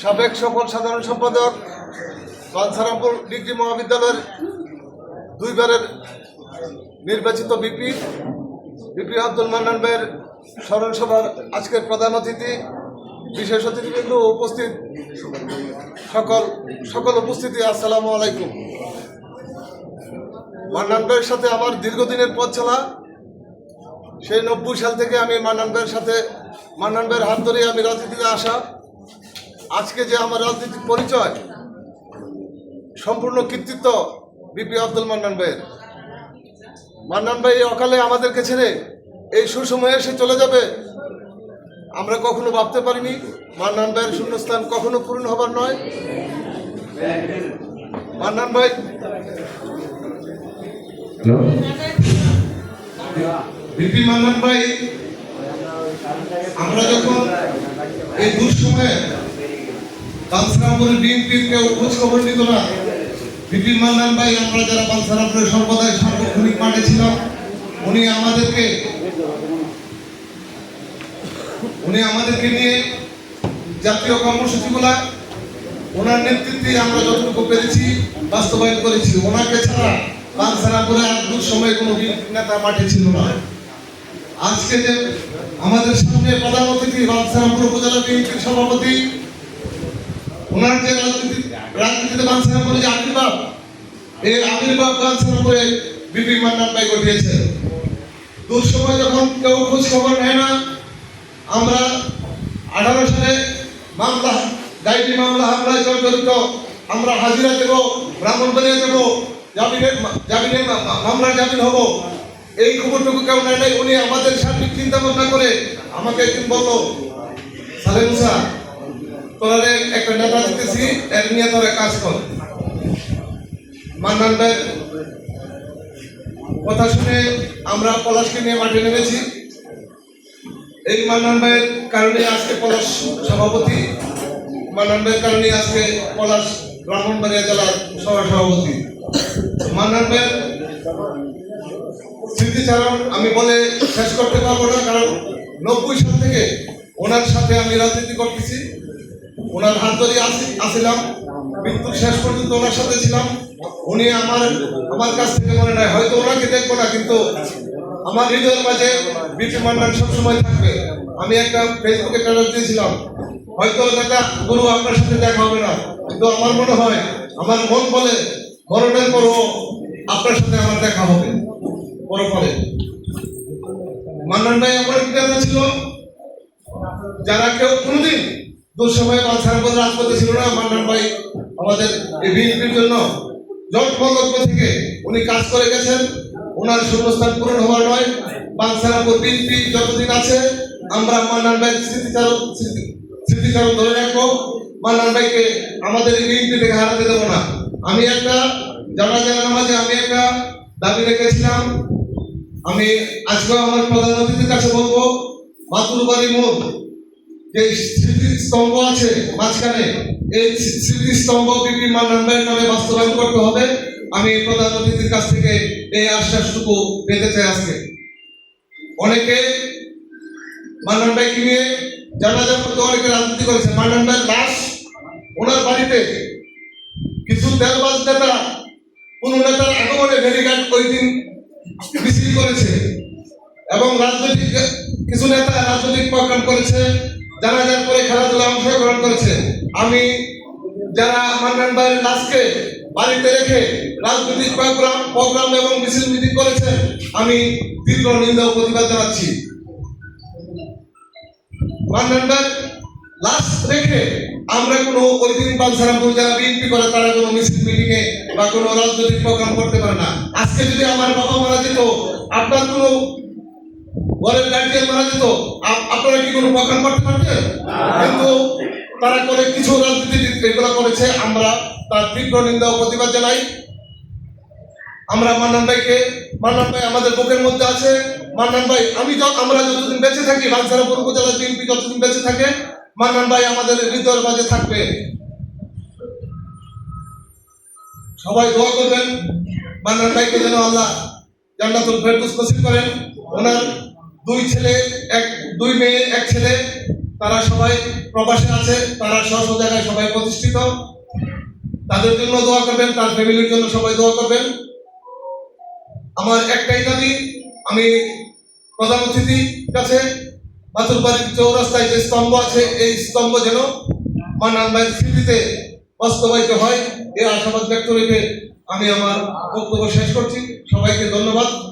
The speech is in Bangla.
সাবেক সফল সাধারণ সম্পাদক বানসারামপুর ডিগ্রি মহাবিদ্যালয়ের দুইবারের নির্বাচিত বিপি বিপি আব্দুল মান্নান ভাইয়ের স্মরণ সভার আজকের প্রধান অতিথি, বিশেষ অতিথিবৃন্দ উপস্থিত, সকল সকল উপস্থিতি, আসসালামু আলাইকুম। মান্নান ভাইয়ের সাথে আমার দীর্ঘদিনের পথ চলা, সেই নব্বই সাল থেকে আমি মান্নান ভাইয়ের সাথে, মান্নান ভাইয়ের হাত ধরে আমি রাজনীতিতে আসা আজকে যে আমার রাজনৈতিক পরিচয় সম্পূর্ণ কৃতিত্ব বিপি আব্দুল মান্নান ভাইয়ের। মান্নান ভাই অকালে আমাদেরকে ছেড়ে এই সুসময়ে এসে চলে যাবে আমরা কখনো ভাবতে পারিনি। মান্নান ভাইয়ের শূন্যস্থান কখনো পূরণ হবার নয়। মান্নান ভাই। বিপি মান্নান ভাই আমরা যখন এই দুঃসময়ে বাঞ্ছারামপুরের বিএনপির কেউ খোঁজ খবর নিত না। বিপিন মান্নান ভাই আমরা যারা বাঞ্ছারামপুরের সর্বদাই সার্বক্ষণিক মাঠে ছিলাম উনি আমাদেরকে উনি আমাদেরকে নিয়ে জাতীয় কর্মসূচিগুলা ওনার নেতৃত্বে আমরা যতটুকু পেরেছি বাস্তবায়ন করেছি। ওনাকে ছাড়া বাঞ্ছারামপুরে আর দূর সময় কোনো নেতা মাঠে ছিল না। আজকে যে আমাদের সামনে প্রধান অতিথি বাঞ্ছারামপুর উপজেলা বিএনপির সভাপতি ওনার যে রাজনীতি রাজনীতিতে বাঞ্ছনা করে যে আবির্ভাব এই আবির্ভাব বাঞ্ছনা করে বিপি মান্নান ভাই ঘটিয়েছে দুঃসময় যখন কেউ খোঁজ খবর নেয় না, আমরা আঠারো সালে মামলা ডায়েরি মামলা, হামলায় জড়িত আমরা হাজিরা দেব ব্রাহ্মণবাড়িয়া দেব জামিনের জামিনের মা- মা- মামলার জামিন হব। এই খবরটুকু কেউ নেয় নাই, উনি আমাদের সার্বিক চিন্তা ভাবনা করে আমাকে একদিন বলল, সালেম মুসা তোরা একটা নেতা দিতেছি এর নিয়ে তোরা কাজ কর। মান্নান কথা শুনে আমরা পলাশকে নিয়ে মাঠে নেমেছি। এই মান্নান ভাইয়ের কারণে আজকে পলাশ সভাপতি, মান্নান ভাইয়ের কারণে আজকে পলাশ ব্রাহ্মণবাড়িয়া জেলার সহ সভাপতি। মান্নান ভাইয়ের স্মৃতিচারণ আমি বলে শেষ করতে পারব না, কারণ নব্বই সাল থেকে ওনার সাথে আমি রাজনীতি করতেছি। ওনার হাত ধরে আসি- আসিলাম। মৃত্যুর শেষ পর্যন্ত ওনার সাথে ছিলাম। উনি আমার আমার কাছ থেকে মনে নাই, হয়তো ওনাকে দেখব না, কিন্তু আমার হৃদয়ের মাঝে বিপি মান্নান সবসময় থাকবে। আমি একটা ফেসবুকে ট্যালার দিয়েছিলাম। হয়তো দেখা গুরু আপনার সাথে দেখা হবে না, কিন্তু আমার মনে হয়, আমার মন বলে, মরণের পরও আপনার সাথে আমার দেখা হবে। পরে পরে মান্নান ভাই আমার ছিল। যারা কেউ কোনোদিন দুঃসময়ে বাঞ্ছার পর রাজপথে ছিল না, মান্নান ভাই আমাদের এই বিএনপির জন্য জট প্রকল্প থেকে উনি কাজ করে গেছেন। ওনার শূন্যস্থান পূরণ হওয়ার নয়। বাঞ্ছারাপুর বিএনপি যতদিন আছে, আমরা মান্নান ভাইয়ের স্মৃতিচারণ স্মৃতি- স্মৃতিচারণ ধরে রাখব। মান্নান ভাইকে আমাদের বিএনপি থেকে হারাতে দেবো না। আমি একটা জানা জানা নামাজে আমি একটা দাবি রেখেছিলাম। আমি আজকে আমার প্রধান অতিথির কাছে বলব মাতুরবাড়ি মোড়। যে স্মৃতিস্তম্ভ আছে মাঝখানে। এই স্মৃতিস্তম্ভ বিপি মান্নান ভাইয়ের নামে বাস্তবায়ন করতে হবে। আমি প্রধান অতিথির কাছ থেকে এই আশ্বাসটুকু পেতে চাই আজকে। অনেকে মান্নান ভাইকে নিয়ে জানাজা করতে অনেকে রাজনীতি করেছে। মান্নান ভাইয়ের লাশ ওনার বাড়িতে কিছু দেলবাজ নেতা, কোন নেতার আগমনে ভেরিঘাট ওই দিন মিছিল করেছে এবং রাজনৈতিক কিছু নেতা রাজনৈতিক প্রোগ্রাম করেছে। যারা যার পরে খেলাধুলা অংশগ্রহণ করেছে, আমি যারা মান্নান ভাইয়ের লাশকে বাড়িতে রেখে রাজনৈতিক প্রোগ্রাম প্রোগ্রাম এবং মিছিল মিটিং করেছেন আমি তীব্র নিন্দা ও প্রতিবাদ জানাচ্ছি। মান্নান ভাই, লাশ রেখে আমরা কোনো ওই দিন বাঞ্ছারামপুর যারা বিএনপি করে তারা কোনো মিছিল মিটিং এ বা কোনো রাজনৈতিক প্রোগ্রাম করতে পারে না। আজকে যদি আমার বাবা মারা যেত, আপনার কোনো ঘরের গার্জিয়ান মারা যেত আপ- আপনারা কি কোনো প্রোগ্রাম করতে পারতেন কিন্তু তারা করে কিছু রাজনীতি এগুলো করেছে, আমরা তার তীব্র নিন্দা ও প্রতিবাদ জানাই। আমরা মান্নান ভাইকে, মান্নান ভাই আমাদের বুকের মধ্যে আছে। মান্নান ভাই, আমি আমরা যতদিন বেঁচে থাকি বাঞ্ছারাপুর উপজেলা বিএনপি যতদিন বেঁচে থাকে, মান্নান ভাই আমাদের হৃদয়ের মাঝে থাকবে। সবাই দোয়া করবেন, মান্নান ভাইকে যেন আল্লাহ জান্নাতুল ফেরদৌস নসিব করেন। ওনার দুই ছেলে, এক, দুই মেয়ে, এক ছেলে, তারা সবাই প্রবাসে আছে, তারা স্ব জায়গায় সবাই প্রতিষ্ঠিত। তাদের জন্য দোয়া করবেন, তার ফ্যামিলির জন্য সবাই দোয়া করবেন। আমার একটাই দাবি, আমি প্রধান অতিথির কাছে বাতুরবাড়ির চৌরাস্তায় যে স্তম্ভ আছে, এই স্তম্ভ যেন মান্নান ভাইয়ের স্মৃতিতে বাস্তবায়িত হয় এই আশাবাদ ব্যক্ত রেখে আমি আমার বক্তব্য শেষ করছি। সবাইকে ধন্যবাদ।